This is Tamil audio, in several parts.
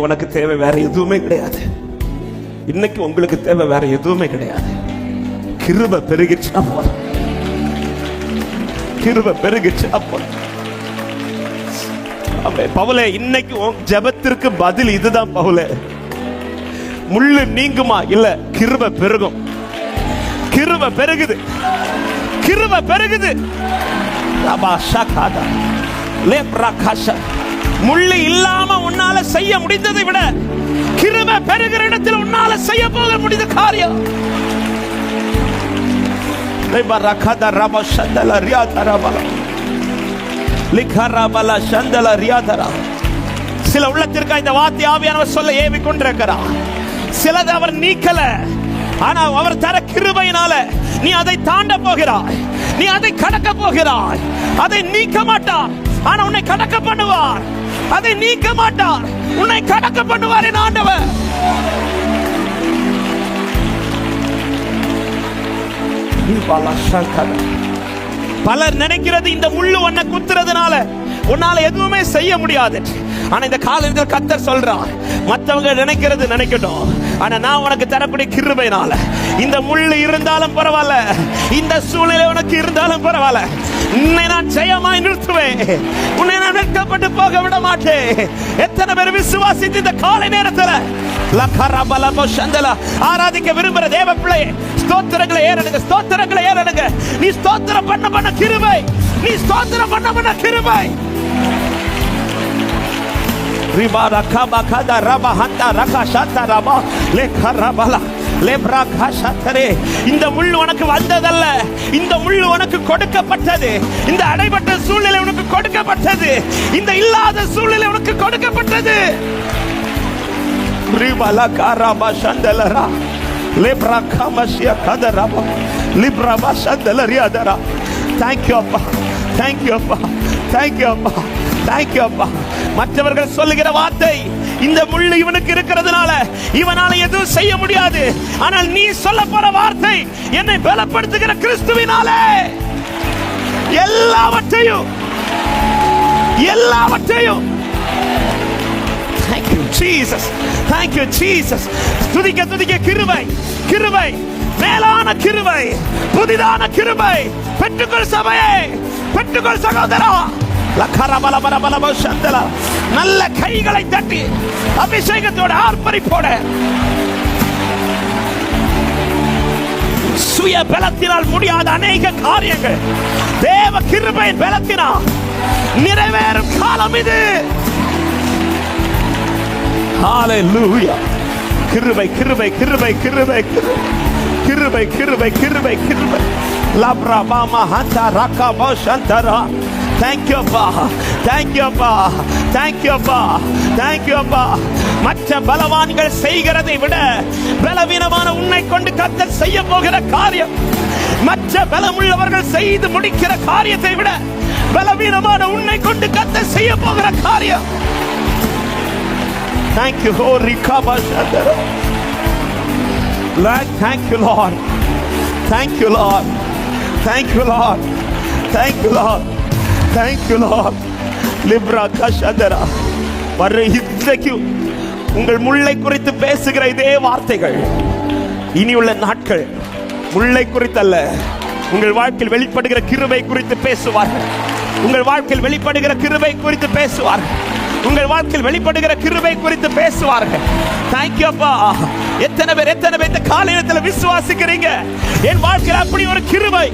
உனக்கு தேவை வேற எதுவுமே கிடையாது. இன்னைக்கு உங்களுக்கு தேவை வேற எதுவுமே கிடையாது. கிருப பெருகிச்சு அப்போ. கிருப பெருகிச்சு அப்போ. பவுல பவுலே இன்னைக்கு ஜபத்திற்கு ஜெபத்திற்கு பதில் இதுதான் பவுல. முள்ளு நீங்குமா? இல்ல கிருப பெருகும். கிருப பெருகுது. கிருப பெருகுது. ரபா ஷகாதா. லேப்ரா காஷா. முள்ளு இல்லாம உன்னால செய்ய முடிந்ததை விட கிருப பெருகிற இடத்தில் உன்னால செய்ய போக முடிந்த காரியம். லேபா ரகாதா ரபா ஷந்தல லிகரபல சந்தல ரியாதரா சில உள்ளத்திற்கு இந்த வார்த்தை ஆவியானவர் சொல்ல ஏவி கொண்டிருக்கிறார். சிலது அவர் நீக்கல. ஆனா அவர் தர கிருபையினால நீ அதை தாண்ட போகிறாய். நீ அதை கடக்க போகிறாய். அதை நீக்க மாட்டார் ஆனா உன்னை கடக்க பண்ணுவார். அதை நீக்க மாட்டார். உன்னை கடக்க பண்ணுவார் என் ஆண்டவர். பலர் நினைக்கிறது இந்த முள்ளு உன்னை குத்துறதுனால. உன்னால எதுவுமே செய்ய முடியாது. ஆனா இந்த காலையில் கத்தர் சொல்றான் மற்றவங்க நினைக்கிறது நினைக்கட்டும். ஆனா நான் உனக்கு தரக்கூடிய கிருபைனால இந்த முள்ளு இருந்தாலும் பரவாயில்ல இந்த சூழ்நிலை உனக்கு இருந்தாலும் பரவாயில்ல. உன்னை நான் ஜெயமாய் நிறுத்துவேன். உன்னை நான் வெட்கப்பட்டு போக விட மாட்டேன். எத்தனை பேர் விசுவாசித்து இந்த காலை நேரத்துல ஆராதிக்க விரும்புற தேவ பிள்ளையே ஸ்தோத்திரங்களை ஏறணுங்க ஸ்தோத்திரங்களை ஏறணுங்க நீ ஸ்தோத்திரம் பண்ண பண்ண கிருபை. நீ ஸ்தோத்திரம் பண்ண பண்ண கிருபை. ribara kaba kada raba handa rakashata raba. Lekha rabala இந்த முள் உனக்கு வந்ததல்ல. இந்த முள் உனக்கு கொடுக்கப்பட்டது. இந்த அடைபட்ட சூழ்நிலை உனக்கு கொடுக்கப்பட்டது. இந்த இல்லாத சூழ்நிலை உனக்கு கொடுக்கப்பட்டது. பிரிமலா காராமா சண்டலரா லேப்ரா காமசியா கதராமா லிப்ராமா சண்டலரியாதரா தேங்க்யூ அப்பா தேங்க்யூ அப்பா தேங்க்யூ அப்பா தேங்க்யூ அப்பா மற்றவர்கள் சொல்லுகிற வார்த்தை இந்த முள்ளு இவனுக்கு இருக்கிறதுனால இவனால எதுவும் செய்ய முடியாது. ஆனால் நீ சொல்ல போற வார்த்தை என்னை பலப்படுத்துகிற கிறிஸ்துவினாலே. எல்லாவற்றையும் எல்லாவற்றையும். Thank you, Jesus. Thank you, Jesus. துதிக்க துதிக்க கிருபை கிருபை. மேலான கிருபை புதிதான கிருபை. பெற்றுக்கொள் சபையை பெற்றுக்கொள் சகோதரா. நல்ல கைகளை தட்டி அபிஷேகத்தோட ஆர்ப்பரிப்போட. சுய பலத்தினால் முடியாத அநேக காரியங்கள். தேவ கிருபை பலத்தினால் நிறைவேறும் காலம் இது. ஹalleluya கிருபை கிருபை கிருபை கிருபை கிருபை. கிருபை கிருபை கிருபை லப்ரா மாமா ஹந்தா ரக்கா மோ சந்தரா யூ அப்பா thank you thank you thank you மற்ற பலவான்கள் செய்கிறதை விட பலவீனமான உன்னை கொண்டு கத்தர் செய்ய போகிற காரியம் மற்ற பலமுள்ளவர்கள் செய்து முடிக்கிற காரியத்தை விட பலவீனமான உன்னை கொண்டு கத்தர் செய்ய போகிற காரியம் Thank ஹோ oh Rikaba Shandara. Lord, thank you, Lord. Thank you, Lord. Thank you, Lord. Thank you, Lord. Thank you you, Lord. Libra வர்ற இன்றைக்கு உங்கள் முல்லை குறித்து பேசுகிற இதே வார்த்தைகள். இனி உள்ள நாட்கள் முல்லை குறித்தல்ல. உங்கள் வாழ்க்கையில் வெளிப்படுகிற கிருபை குறித்து பேசுவார்கள். உங்கள் வாழ்க்கையில் வெளிப்படுகிற கிருபை குறித்து பேசுவார்கள். உங்கள் வாழ்க்கையில் வெளிப்படுகிற கிருபை குறித்து பேசுவார்கள். தேங்க்யூ அப்பா. எத்தனை பேர் எத்தனை பேர் இந்த காலையத்தில் விசுவாசிக்கிறீங்க? என் வாழ்க்கையில் அப்படி ஒரு கிருபை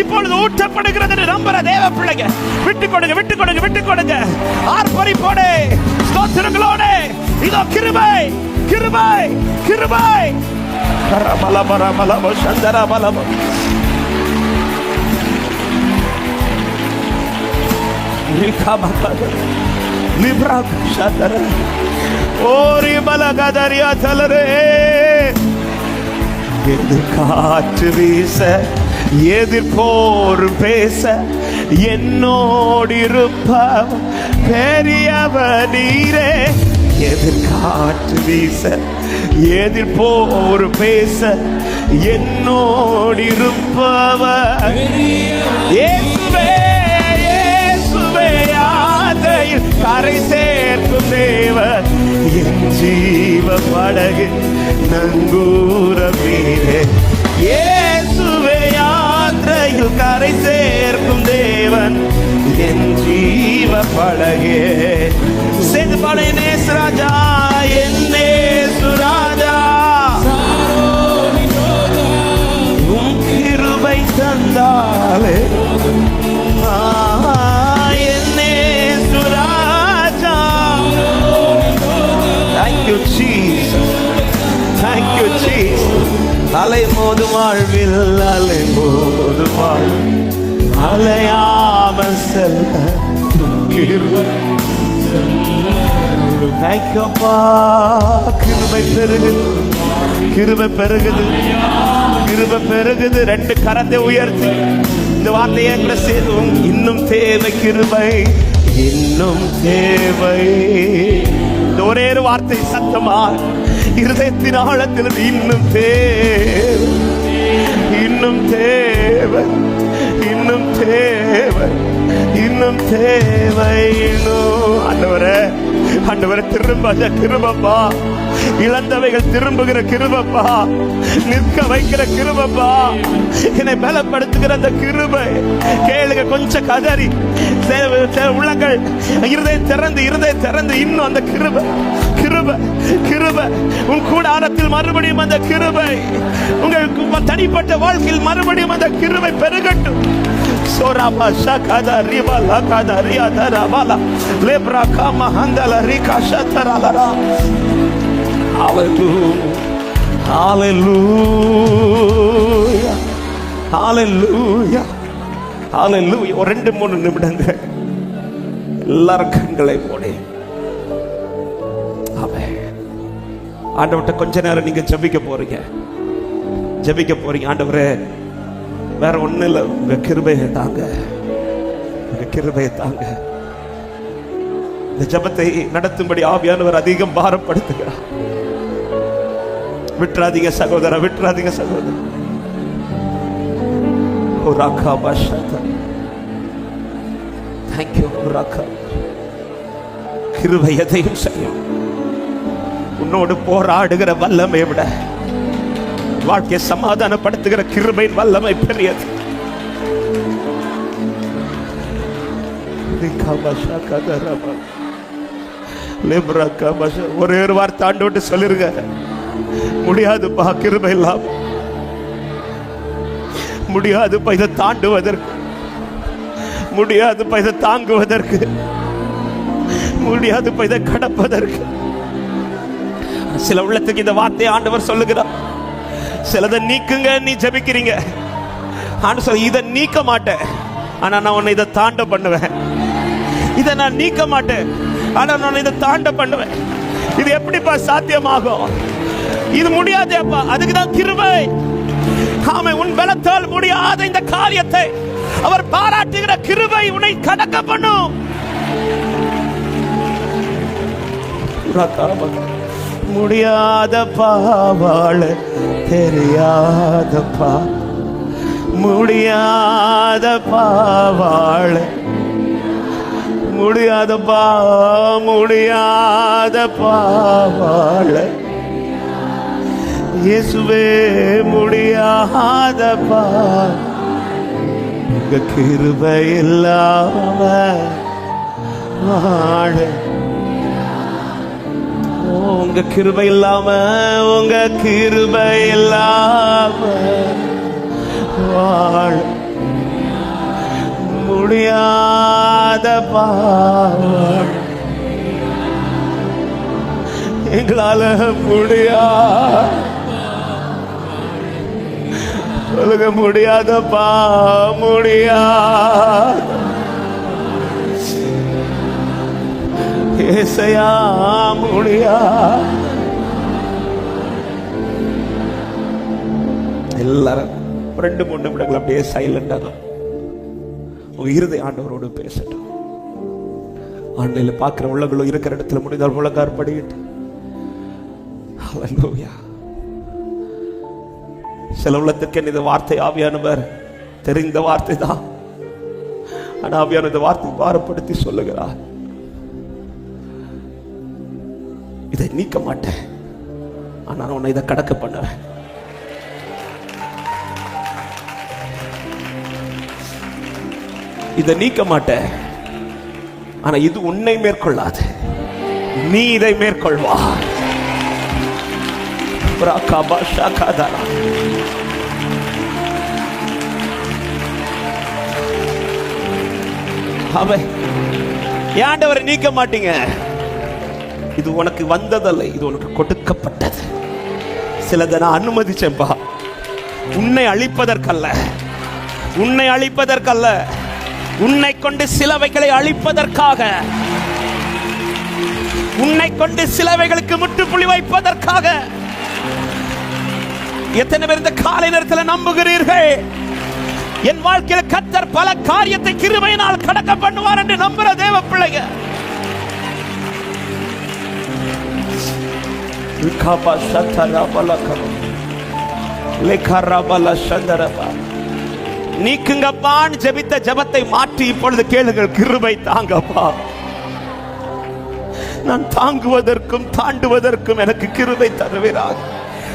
இப்பொழுது ஊற்றப்படுகிறது நம்புற தேவ பிள்ளைங்க விட்டு கொடுங்க விட்டு கொடுங்க விட்டு கொடுங்க. ஆர்ப்பரிப்போடு ஸ்தோத்திரங்களோட இதோ கிருபை கிருபை கிருபை. ரமல மரமலம சந்தர மலம லிப்ரா ሊብራሻተረ ኦሪ በለጋደሪያ ተለሬ எதுக்காற்று வீச எதிர்போர் பேச என்னோடிருப்ப பெரியவ நீரே எதிர்காற்று வீச எதிர்போர் பேச என்னோடிருப்பவர் ஏன் அழகு படகு நங்கூர மீனே இயேசுவே யாத்திரையில் கரை சேர்க்கும் தேவன் என் ஜீவ பழகே சேர்ந்து பாடு நேசராஜா என் நேசுராஜா உன் கிருபை தந்தாலே அலை மோது வாழ்வில் அலை மோது வாழ்வில் அலையாமல் செல்ல கிருபை. Thank பெருகுது கிருமை பெருகுது கிருபை பெருகுது ரெண்டு கரத்தை உயர்த்தி இந்த வார்த்தையை கூட சேரும் இன்னும் தேவை கிருபை இன்னும் தேவை இந்த ஒரே ஒரு வார்த்தை சத்தமா இருதயத்தின் ஆழத்தில் இன்னும் தேவை இன்னும் தேவை இன்னும் தேவை இன்னும் தேவை இன்னும் ஆண்டவரே ஆண்டவரே திரும்ப கிருபப்பா இழந்தவைகள் திரும்புகிற கிருபப்பா. நிற்க வைக்கிற கிருபப்பா. என்னை பலப்படுத்துகிற அந்த கிருபை. கேளுங்க கொஞ்சம் கதறி. உள்ளங்கள். இருதய திறந்து இருதை திறந்து இன்னும் அந்த கிருபை. கிருப கிருப உன் கூடாரத்தில் மறுபடியும் அந்த கிருபை உங்கள் தனிப்பட்ட வாழ்க்கையில் மறுபடியும் அந்த கிருபை பெருகட்டும் சோராபா ஷகதா ரிபா லகதா ரியாதா ரபாலா ரெண்டு மூணு நிமிடங்கள் எல்லாரும் கண்களை ஆமென் ஆண்டவர்கிட்ட கொஞ்ச நேரம் நீங்க ஜபிக்க போறீங்க. ஜபிக்க போறீங்க. ஆண்டவரே வேற ஒண்ணும் இல்லை. உங்க கிருபையை தாங்க. உங்க கிருபையை தாங்க. இந்த ஜபத்தை நடத்தும்படி ஆவியானவர் அதிகம் பாரப்படுத்துகிறார். விட்டுறாதீங்க சகோதரா விட்டுறாதீங்க சகோதரா. ஓ ராக்கா பாஷா தேங்க்யூ ராக்கா. கிருபை எதையும் செய்யும். உன்னோடு போராடுகிற வல்லமை விட வாழ்க்கையை சமாதானப்படுத்துகிற கிருபையின் வல்லமை பெரியது. ஒரே ஒரு வார்த்தை ஆண்டோட்டு சொல்லிருங்க. முடியாதுப்பா கிருபை இல்லாம. முடியாதுப்பா இதை தாண்டுவதற்கு. முடியாதுப்பா இதை தாங்குவதற்கு. முடியாதுப்பா இதை கடப்பதற்கு. சில உள்ளத்துக்கு இந்த வார்த்தையை ஆண்டவர் சொல்லுகிறார். சிலதை நீக்குங்க நீ ஜெபிக்கிறீங்க. ஆண்டு சொல்ல இதை நீக்க மாட்டேன். ஆனா நான் உன்னை இதை தாண்ட பண்ணுவேன். இதை நான் நீக்க மாட்டேன். ஆனா நான் இதை தாண்ட பண்ணுவேன். இது எப்படிப்பா சாத்தியமாகும்? இது முடியாதேப்பா. அதுக்கு தான் கிருபை. ஆமை உன் பலத்தால் முடியாத இந்த காரியத்தை அவர் பாராட்டுகிற கிருபை உன்னை கடக்க பண்ணும். முடியாத பாவாள தெரியாத பா. முடியாத பாவாள. முடியாத பா முடியாத பாவாள. இயேசுவே முடியாத பா. உங்க கிருபை இல்லாம வாழ. உங்க கிருபை இல்லாம உங்க கிருபை இல்லாம வாழ முடியாத பாவம் எங்களால முடியா சொல்லுங்க முடியாதப்பா முடியா. ஏசையா முடியா. எல்லாரும் ரெண்டு மூணு நிமிடங்கள் அப்படியே சைலண்டாக உங்க இருதை ஆண்டவரோடு பேசட்டும். ஆண்டையில் பார்க்கிற உள்ளங்களும் இருக்கிற இடத்துல முடிந்தால் முழங்கார் படிக்கிட்டு சில உள்ளத்திற்கு இந்த வார்த்தை ஆவியானவர் தெரிந்த வார்த்தை தான் ஆனா ஆவியான இந்த வார்த்தை பாரப்படுத்தி சொல்லுகிறார். இதை நீக்க மாட்டேன். ஆனால் உன்னை இதை கடக்க பண்ணுவேன். இதை நீக்க மாட்டேன். ஆனா இது உன்னை மேற்கொள்ளாது. நீ இதை மேற்கொள்வா. ராகாபா ஏண்டவரை நீக்க மாட்டீங்க? இது உனக்கு வந்ததல்ல இது உனக்கு கொடுக்கப்பட்டது. சிலதை நான் அனுமதிச்சேன்பா. உன்னை அழிப்பதற்கல்ல. உன்னை அழிப்பதற்கல்ல. உன்னை கொண்டு சிலவைகளை அழிப்பதற்காக. உன்னை கொண்டு சிலவைகளுக்கு முற்றுப்புள்ளி வைப்பதற்காக. எத்தனை பேர் இந்த காலை நேரத்தில் நம்புகிறீர்கள்? என் வாழ்க்கையில் கத்தர் பல காரியத்தை கிருமையினால் கடக்க பண்ணுவார் என்று நம்புற தேவ பிள்ளைங்க. லிகாபா சத்தரபல கரு. சந்தரபா. நீக்குங்கப்பான்னு ஜெபித்த ஜெபத்தை மாற்றி இப்பொழுது கேளுங்கள் கிருபை தாங்கப்பா நான் தாங்குவதற்கும் தாண்டுவதற்கும் எனக்கு கிருபை தருவீராக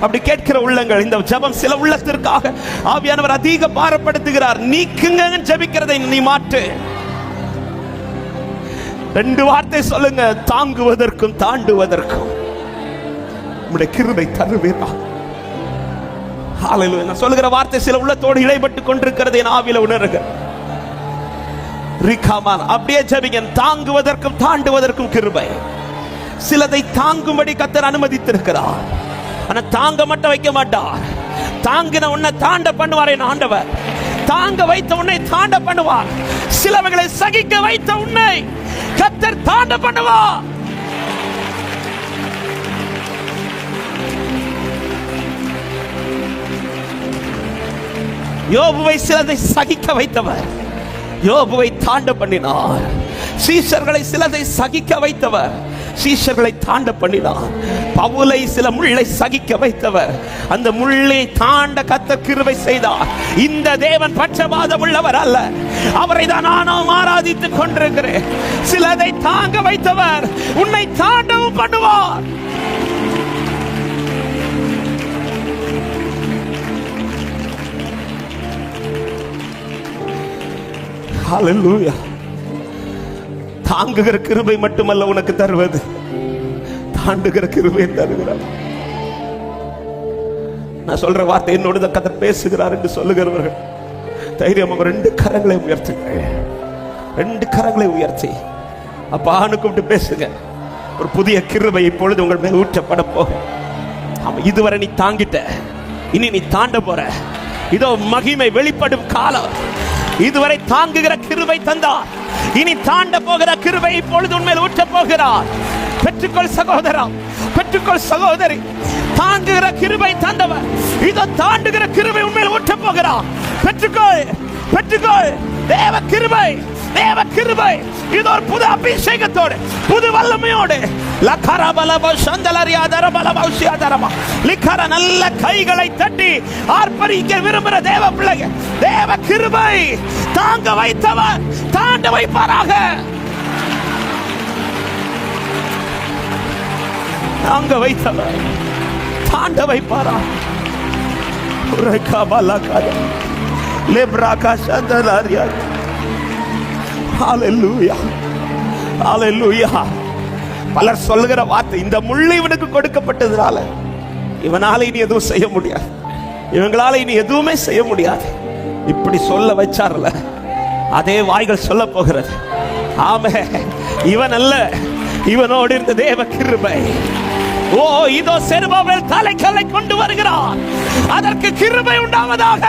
அப்படி கேட்கிற உள்ளங்கள் இந்த ஜெபம் சில உள்ளத்திற்காக ஆவியானவர் அதிக பாரப்படுத்துகிறார் நீக்குங்க ஜெபிக்கிறதை நீ மாற்று ரெண்டு வார்த்தை சொல்லுங்க தாங்குவதற்கும் தாண்டுவதற்கும் உம்முடைய கிருபை தருவீரா நான் சொல்லுகிற வார்த்தை சில உள்ளத்தோடு இடைப்பட்டு கொண்டிருக்கிறது. என் ஆவியில உணர்கிறேன் ரிகாமான் அப்படியே ஜபிங்க தாங்குவதற்கும் தாண்டுவதற்கும் கிருபை. சிலதை தாங்கும்படி கத்தர் அனுமதித்திருக்கிறார். ஆனா தாங்க மட்டும் வைக்க மாட்டார். தாங்கின உன்னை தாண்ட பண்ணுவார் என் ஆண்டவர். தாங்க வைத்த உன்னை தாண்ட பண்ணுவார். சிலவங்களை சகிக்க வைத்த உன்னை கத்தர் தாண்ட பண்ணுவார். யோபுவை சிலதை சகிக்க வைத்தவர். யோபுவை தாண்ட பண்ணினார். சீசர்களை சிலதை சகிக்க வைத்தவர். சீஷர்களை தாண்ட பண்ணினார். பவுலை சில முள்ளை சகிக்க வைத்தவர். அந்த முள்ளை தாண்ட கத்த கிருவை செய்தார். இந்த தேவன் பட்சபாதம் உள்ளவர் அல்ல. அவரை தான் நானும் ஆராதித்துக் கொண்டிருக்கிறேன். சிலதை தாங்க வைத்தவர். உன்னை தாண்டவும் பண்ணுவார். ஹalleluya தாங்குகிற கிருபை மட்டுமல்ல உனக்கு தருவது. தாண்டுகிற கிருபை தருகிறார். நான் சொல்ற வார்த்தை என்னோட கதை பேசுகிறார் என்று சொல்லுகிறவர்கள் தைரியம் ரெண்டு கரங்களை உயர்த்துங்க ரெண்டு கரங்களை உயர்த்தி. அப்பான்னு கூப்பிட்டு பேசுங்க. ஒரு புதிய கிருபை இப்பொழுது உங்கள் மேல் ஊற்றப்பட போகும் ஆமா இதுவரை நீ தாங்கிட்ட. இனி நீ தாண்ட போற. இதோ மகிமை வெளிப்படும் காலம். இதுவரை தாங்குகிற கிருபை தந்தார். இனி தாண்ட போகிற கிருபை இப்பொழுது உண்மையில் ஊற்ற போகிறார். பெற்றுக்கொள் சகோதரா பெற்றுக்கொள் சகோதரி. தாங்குகிற கிருபை தந்தவர். இதோ தாண்டுகிற கிருபை உண்மையில் ஊற்ற போகிறார். பெற்றுக்கொள் பெற்றுக்கொள். தேவ கிருபை. தேவ கிருபை. இது ஒரு புது அபிஷேகத்தோடு புது வல்லமையோடு. லக்கரபலப சந்தலரியாதரபலபௌசியாதரமா லிக்கர நல்ல கைகளை தட்டி ஆர்ப்பரிக்க விரும்புகிற தேவ பிள்ளைங்க தேவ கிருபை. தாங்க வைத்தவர் தாண்ட வைப்பாராக. தாங்க வைத்தவர் தாண்ட வைப்பாரா? உரைக்காபலக்காத லெப்ராகா சந்தலாரியா ஹalleluya ஹalleluya பலர் சொல்லுகிற வார்த்தை இந்த முள்ளு இவனுக்கு கொடுக்கப்பட்டதுனால இவனால இனி எதுவும் செய்ய முடியாது. இவங்களால இனி எதுவுமே செய்ய முடியாது. இப்படி சொல்ல வச்சார்ல. அதே வாய்கள் சொல்ல போகிறது. ஆமே. இவன் அல்ல. இவனோடு இருந்த தேவ கிருபை. ஓ இதோ செருபாவில் தலைக்கலை கொண்டு வருகிறான். அதற்கு கிருபை உண்டாவதாக.